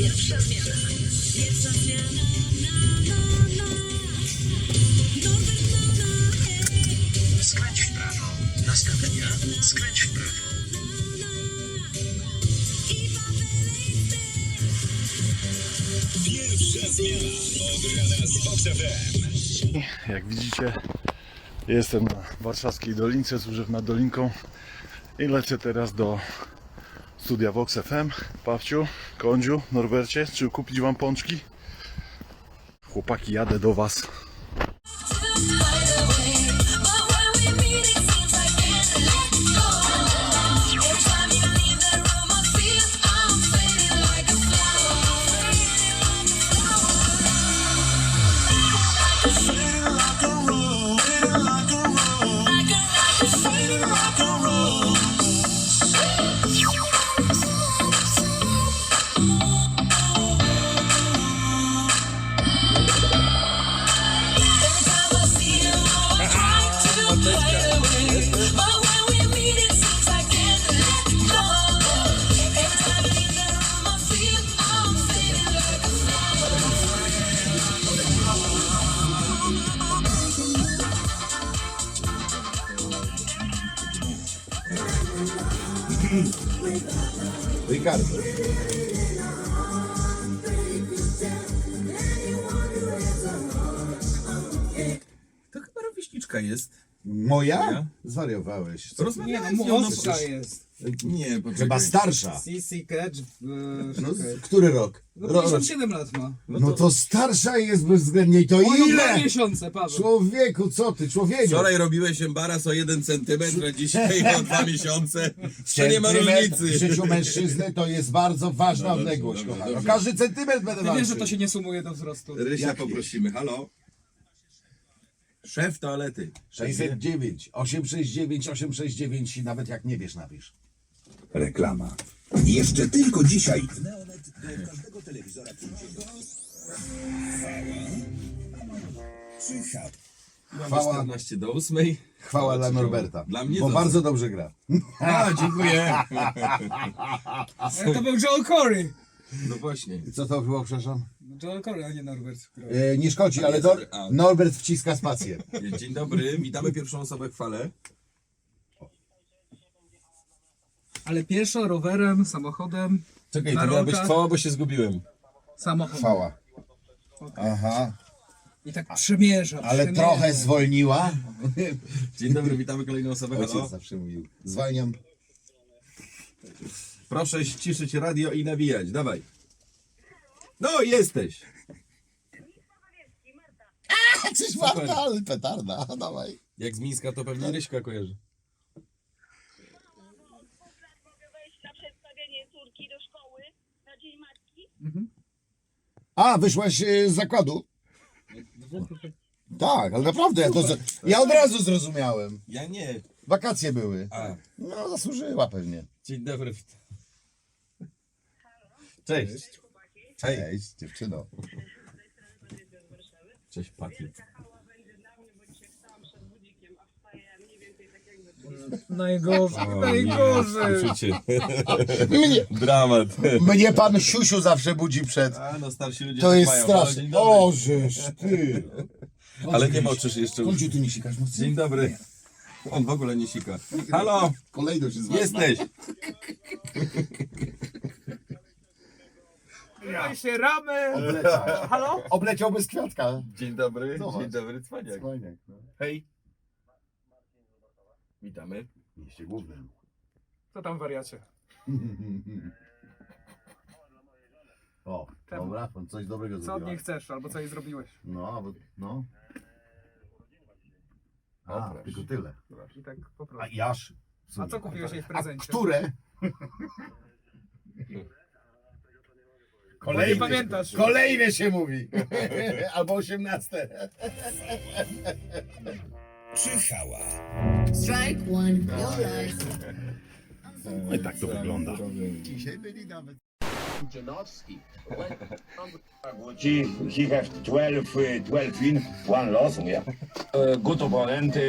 Pierwsza zmiana. Pierwsza zmiana. Na, na, na. Norbert Nona, hej. Skręć w prawo. Następnie skręć w prawo. Pierwsza zmiana od rana z FM. Jak widzicie, jestem na warszawskiej Dolince, służę nad Dolinką i lecę teraz do studia Vox FM. Pawciu, Kądziu, Norbercie, czy kupić wam pączki? Chłopaki, jadę do was. Ricardo. To chyba rówieśniczka jest. Moja? Ja? Zwariowałeś. Nie, Rozmawiałem no z nią, no młodsza jest. Nie, poczekaj. Chyba starsza. CC Catch w No, no, który rok? no, Ro- 57 lat ma. No to starsza jest bezwzględnie i to Moją dwa ile? miesiące, Paweł. Człowieku, co ty, człowieku? Wczoraj robiłeś embaras o 1 cm, a dzisiaj o 2 miesiące. To nie ma Centymetr różnicy. W życiu mężczyzny to jest bardzo ważna No dobrze, odległość, dobrze, kochany. O dobrze. każdy centymetr będę Ty wiesz, że walczył. to się nie sumuje do wzrostu. Rysia Jaki? poprosimy. Halo? Szef toalety. 609, 869, 869 i nawet jak nie wiesz, napisz. Reklama. Jeszcze tylko dzisiaj. W Neonet do każdego telewizora przyjdzie Przychał. Chwała, 14 do 8. chwała dla Norberta, Dla mnie bo za- bardzo dobrze gra. A, dziękuję. Ale to był Joel Corey. No właśnie. Co to było, przepraszam? Joel Corey, a nie Norbert. E, nie szkodzi, ale Nor-. Norbert wciska spację. Dzień dobry, witamy pierwszą osobę w chwale. Ale pieszo, rowerem, samochodem, Czekaj, Na rolkach. bo się zgubiłem. samochodem. Chwała. Aha, I tak przemierza. ale przemierza. trochę zwolniła. Dzień dobry, witamy kolejną osobę. Halo? Ojciec zawsze mówił. Zwalniam. Proszę ściszyć radio i nawijać, dawaj. No, jesteś. Coś warta, ale petarda, dawaj. Jak z Mińska, to pewnie Ryśka kojarzy. mogę wejść na przedstawienie córki do szkoły na Dzień Matki? A, wyszłaś e, z zakładu? Tak, ale naprawdę, ja, to, z- ja od razu zrozumiałem. Ja nie. Wakacje były. A, No, zasłużyła pewnie. dzień dobry. Cześć. Cześć, dziewczyno. Cześć, Pati. Najgorzej, najgorzej. Mnie, Dramat. mnie pan Siusiu zawsze budzi przed. A, no starsi ludzie To tak jest mają. straszne. Dzień dobry. Ty. Ale nie moczysz jeszcze. Końcu ty nie sikasz mocno. Dzień dobry. On w ogóle nie sika. Halo, Kolejność jest ważna. jesteś. Ja się ramy. Halo? Obleciał bez kwiatka. Dzień dobry. Zobacz. Dzień dobry, cwaniak. Cwaniak, no. Hej. Witamy. W mieście głównym. Co tam wariacie? O, Czemu? dobra, pan coś dobrego Co od zrobiła. niej chcesz, albo co jej zrobiłeś? No, bo, no. A, O, proszę. tylko tyle. I tak po A prostu. i aż. A co kupiłeś jej w A prezencie? które? Nie pamiętasz. Kolejne się mówi. Albo osiemnaste. Przychała. Strike one, your life. No i tak to wygląda. Dzisiaj byli nawet. He, he have 12, uh, 12 win, one loss, yeah. Uh, good opponent, uh,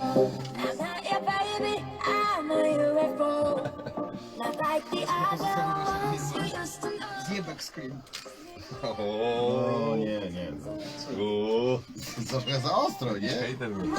I'm not your baby, I'm a UFO. Not like the other ones. screen. O, nie, nie. o, Troszkę za ostro, nie? hejter był.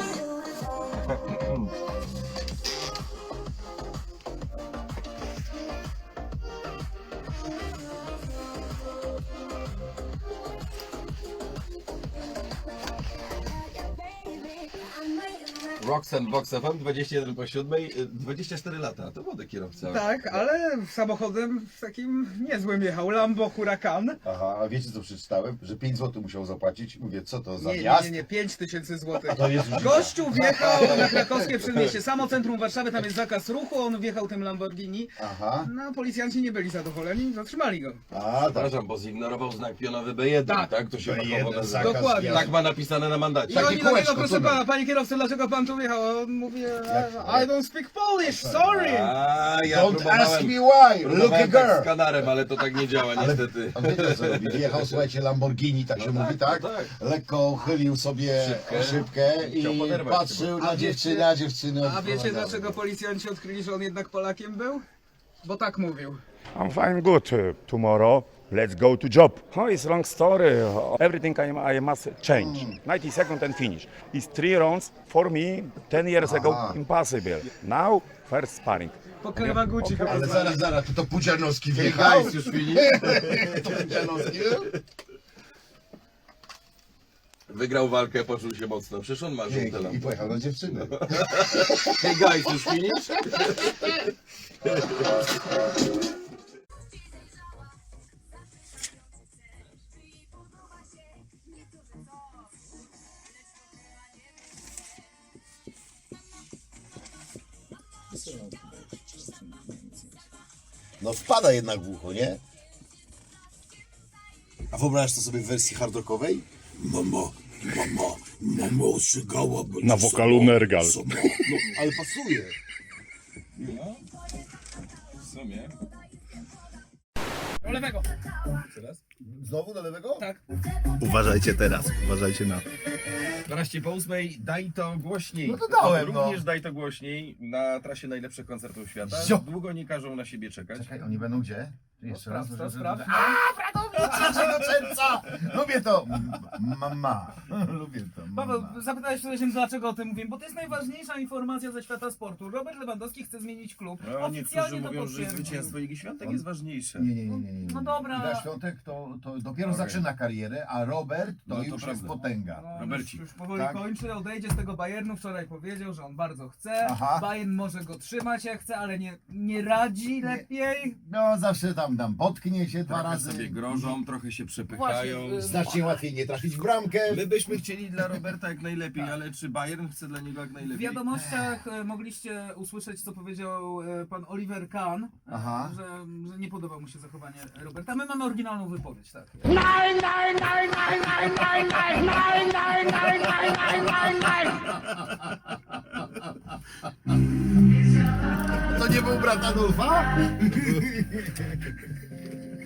Roxen Vox FM 21 po 7, y, 24 lata. To młody kierowca. Tak, ale samochodem takim niezłym jechał. Lambo Huracan. Aha, a wiecie co przeczytałem? Że 5 zł musiał zapłacić. Mówię, co to za Nie, nie, nie, nie, 5 tysięcy złotych. To jest już Gościu wjechał na krakowskie przedmieście, samo centrum Warszawy, tam jest zakaz ruchu, on wjechał tym Lamborghini. Aha. No, policjanci nie byli zadowoleni, zatrzymali go. A, tak. Przepraszam, bo zignorował znak pionowy B1, tak? Tak. To się B1, fachowo nazywa. zakaz Dokładnie. wjazdu. Tak ma napisane na mandacie. I Takie oni do niego, kółeczko, proszę tunel. pana, panie kierowcy, dlaczego pan tu wjechał? A On mówi, I don't speak Polish, sorry! A, ja Don't ask próbowałem, me why! Look próbowałem a tak z girl! kanarem, ale to tak nie działa niestety. On wiedział co słuchajcie, Lamborghini, tak się No tak, mówi, tak? no tak. Lekko chylił sobie Szybkę. szybkę, Chciał i poderwać patrzył na wiecie- dziewczynę, a dziewczyny A wiecie dlaczego policjanci odkryli, że on jednak Polakiem był? Bo tak mówił. I'm fine, good. Uh, tomorrow, let's go to job. Oh, it's long story. Everything I, I must change. 90 seconds and finish. It's three rounds for me. 10 years ago, impossible. Now, first sparring. Po Kawaguchi chyba Ale zaraz, zaraz, to to Pudzianowski Hey wjechał? guys, już finish? To Pudzianowski? Wygrał walkę, poczuł się mocno. Przecież on ma żółte I lampy. pojechał na dziewczynę. Hey guys, już finish? wpada jednak w ucho, nie? A wyobrażasz to sobie w wersji hardrockowej? Mama, mama, mama ostrzegała, będzie Na wokalu Nergal. No, ale pasuje. W sumie. Do lewego. Znowu do lewego? Tak. Uważajcie teraz, uważajcie na to. 12 po 8, daj to głośniej. No to dałem, no. Również daj to głośniej na trasie najlepszych koncertów świata. Zio. Długo nie każą na siebie czekać. Czekaj, oni będą gdzie? Jeszcze raz. Sprawdź, żeby- sprawdź. A, 3 czerwca! Lubię to! Mama. Lubię to. Paweł, Mama. zapytałeś się, dlaczego o tym mówię, bo to jest najważniejsza informacja ze świata sportu. Robert Lewandowski chce zmienić klub. A Oficjalnie to mówią, że potwierdził. zwycięstwo Igi Świątek On- jest ważniejsze. Nie, nie, nie, nie, nie. No dobra. Świątek to, to dopiero Okej. zaczyna karierę, a Robert to No to już jest prawda. potęga. No, już, Robercik. już powoli Tak. kończy, odejdzie z tego Bayernu. Wczoraj powiedział, że on bardzo chce. Aha. Bayern może go trzymać jak chce, ale nie, nie radzi lepiej. No zawsze tam, tam potknie się dwa Trochę razy. sobie grożą, trochę się przepychają. Właśnie, y, Znacznie łatwiej nie trafić w bramkę. My byśmy chcieli dla Roberta jak najlepiej, ale czy Bayern chce dla niego jak W najlepiej? wiadomościach e, mogliście usłyszeć, co powiedział e, pan Oliver Kahn, e, Aha. że, że nie podoba mu się zachowanie Roberta. My mamy oryginalną wypowiedź, tak. To nie był brat Adolfa?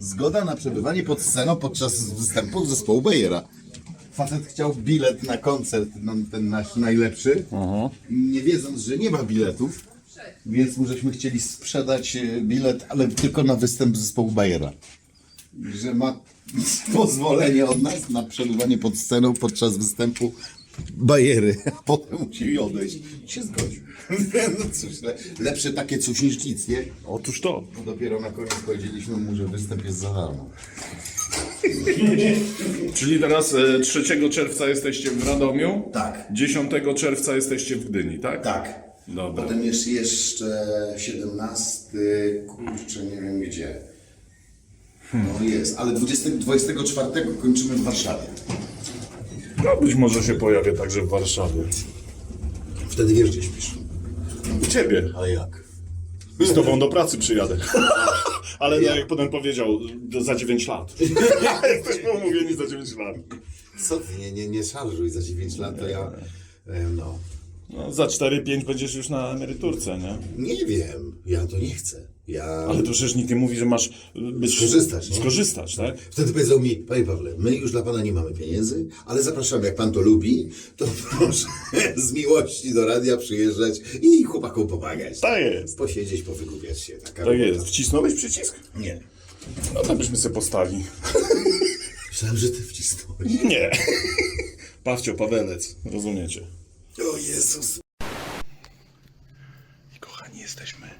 Zgoda na przebywanie pod sceną podczas występu zespołu Bayera. Facet chciał bilet na koncert, no, ten nasz najlepszy, nie wiedząc, że nie ma biletów, więc mu żeśmy chcieli sprzedać e, bilet, ale tylko na występ zespołu Bayera. Że ma pozwolenie od nas na przebywanie pod sceną podczas występu Bajery. Potem musieli odejść. I się zgodził. No cóż, le, lepsze takie coś niż nic, nie? Otóż to. Dopiero na koniec powiedzieliśmy mu, że występ jest za darmo. Czyli teraz e, 3 czerwca jesteście w Radomiu, Tak. 10 czerwca jesteście w Gdyni, tak? Tak. Dobra. Potem jest jeszcze 17, kurczę, nie wiem gdzie. No jest, ale 20, 24 kończymy w Warszawie. No być może się pojawię także w Warszawie. Wtedy wiesz, gdzie śpisz. U ciebie. Ale jak? Z tobą do pracy przyjadę. Ale no, jak potem powiedział, za 9 lat. Jesteśmy umówieni za 9 lat. Co ty, nie, nie, nie szarżuj za 9 lat, to ja... e, No... No, za 4-5 będziesz już na emeryturce, nie? Nie wiem, ja to nie chcę. Ja... Ale to przecież nikt nie mówi, że masz być... Skorzystać, nie? Skorzystać, tak? Wtedy powiedzą mi, panie Pawle, my już dla pana nie mamy pieniędzy, ale zapraszamy, jak pan to lubi, to proszę z miłości do radia przyjeżdżać i chłopakom pomagać. Tak jest. Posiedzieć, powykupiać się. Taka Tak robota. jest. Wcisnąłeś przycisk? Nie. No to byśmy sobie postali. Myślałem, że ty wcisnąłeś. Nie. Pawcio, Pawelec, rozumiecie. O Jezus. I kochani, jesteśmy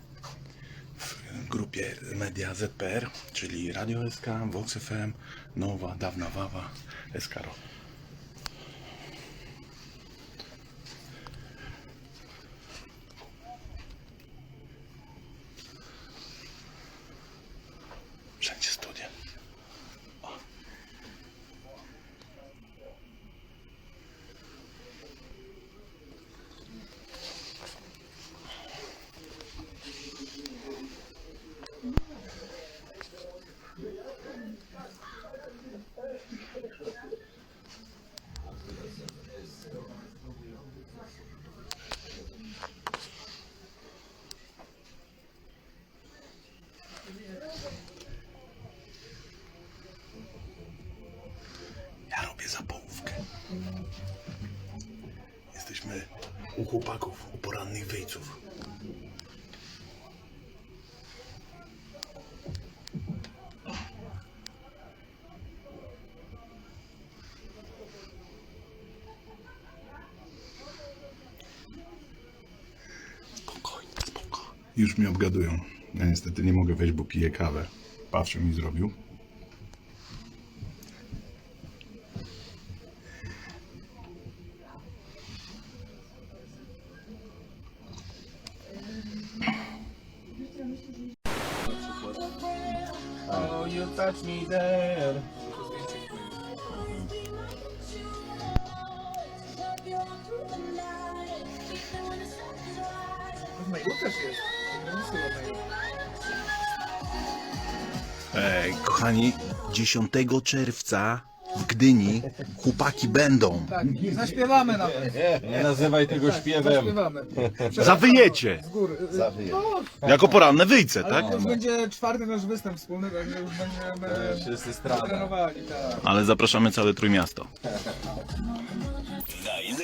w grupie Media ZPR, czyli Radio SK, Vox FM, Nowa, Dawna Wawa, Eskaro. Wszędzie u chłopaków, u porannych wyjców. Już mnie obgadują. Ja niestety nie mogę wejść, bo piję kawę. Pawcio mi zrobił. Touch me there. Też jest. Mailu. Ej, kochani, 10 czerwca w Gdyni chłopaki będą. Tak, zaśpiewamy nawet. Nie nazywaj tego śpiewem. Zaśpiewamy. Zawyjecie! Z góry. No, Jako poranne wyjce, tak? to już będzie czwarty nasz występ wspólny, także już będziemy Wszyscy strada. trenowali. Tak. Ale zapraszamy całe Trójmiasto.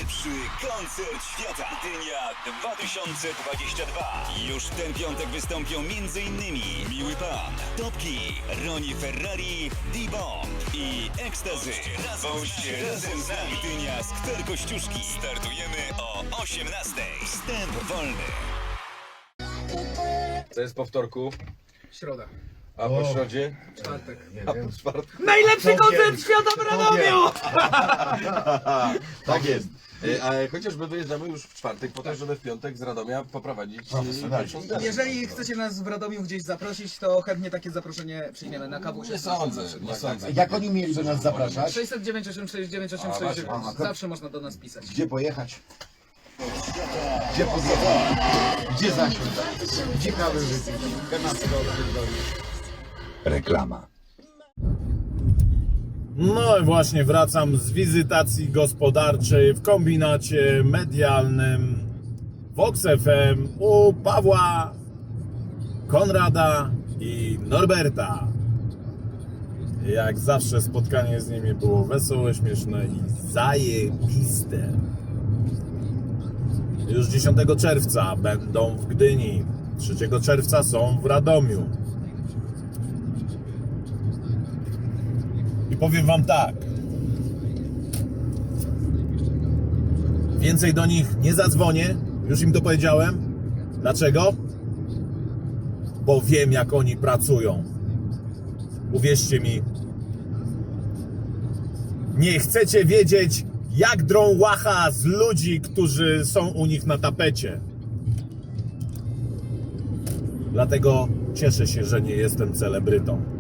Najlepszy koncert świata. Gdynia 2022. Już w ten piątek wystąpią m.in. Miły Pan, Topki, Roni Ferrari, D-Bomb i Ekstazy. Bądźcie razem z nami. Gdynia Skwer Kościuszki. Startujemy o 18. Wstęp wolny. To jest po wtorku, Środa, a po środzie? czwartek. A po czwartku? Najlepszy koncert świata w Radomiu! Tak jest. E, Ale chociażby wyjeżdżamy już w czwartek, po to, żeby w piątek z Radomia poprowadzić e, pierwszą scenę. Jeżeli chcecie nas w Radomiu gdzieś zaprosić, to chętnie takie zaproszenie przyjmiemy na kawusie. Nie sądzę, nie sądzę. Jak oni mieli do nas zapraszać? 609 869 869. Zawsze można do nas pisać. Gdzie pojechać? Gdzie podróżować? Gdzie zasiąść? Gdzie kawę wypić? Kanapkę odpierdolić? Reklama. No i właśnie wracam z wizytacji gospodarczej w kombinacie medialnym Vox FM u Pawła, Konrada i Norberta. Jak zawsze spotkanie z nimi było wesołe, śmieszne i zajebiste. Już 10 czerwca będą w Gdyni, 3 czerwca są w Radomiu. Powiem wam tak. Więcej do nich nie zadzwonię, już im to powiedziałem. Dlaczego? Bo wiem, jak oni pracują. Uwierzcie mi. Nie chcecie wiedzieć, jak drą łacha z ludzi, którzy są u nich na tapecie. Dlatego cieszę się, że nie jestem celebrytą.